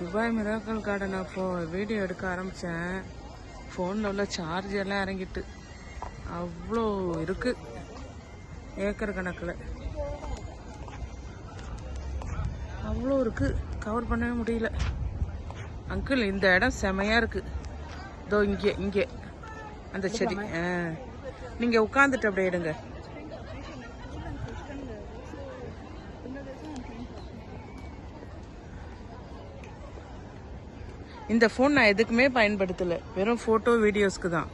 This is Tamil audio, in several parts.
துபாய் மிராக்கல் கார்டன் அப்போ வீடியோ எடுக்க ஆரம்பித்தேன் ஃபோனில் உள்ள சார்ஜ் எல்லாம் இறங்கிட்டு. அவ்வளோ இருக்கு. ஏக்கர் கணக்கில். அவ்வளோ இருக்கு. கவர் பண்ணவே முடியல. அங்கிள் இந்த இடம் செமையா இருக்கு. இதோ இங்கே இங்கே. அந்த செடி. ஆ. நீங்கள் உட்காந்துட்டு அப்படியே எடுங்க இந்த ஃபோன் நான் எதுக்குமே பயன்படுத்தலை. வெறும் ஃபோட்டோ வீடியோஸ்க்கு தான்.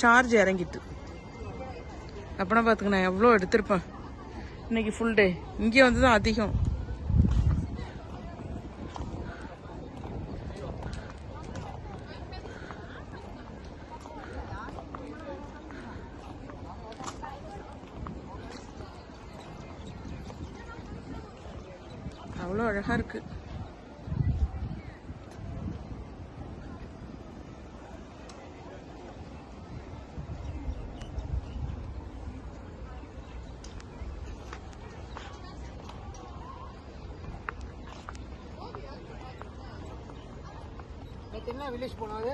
சார்ஜ் இறங்கிட்டு. அப்பனா பார்த்துக்க நான் எவ்வளோ எடுத்திருப்பேன்? இன்னைக்கு ஃபுல் டே இங்கே வந்து தான் அதிகம். அவ்வளோ அழகாக இருக்குது என்ன வில்லேஜ் போனாது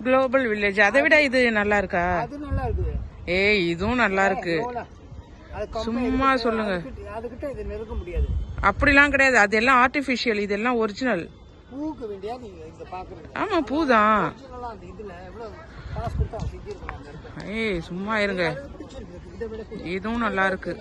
குளோபல் வில்லேஜ் அதை விட இது நல்லா இருக்கா அது நல்லா இருக்குது ஏய் இதுவும் நல்லா இருக்கு சும்மா சொல்லுங்க. இது முடியாது. அப்படிலாம் கிடையாது. அதெல்லாம் ஆர்டிஃபிஷியல் இதெல்லாம் ஒரிஜினல் வேண்டியா நீங்க பாக்குறீங்க ஆமா இதுல எவ்வளவு காசு கொடுத்தா அந்த இடத்துல. ஏய் சும்மா இருங்க. இதுவும் நல்லா இருக்கு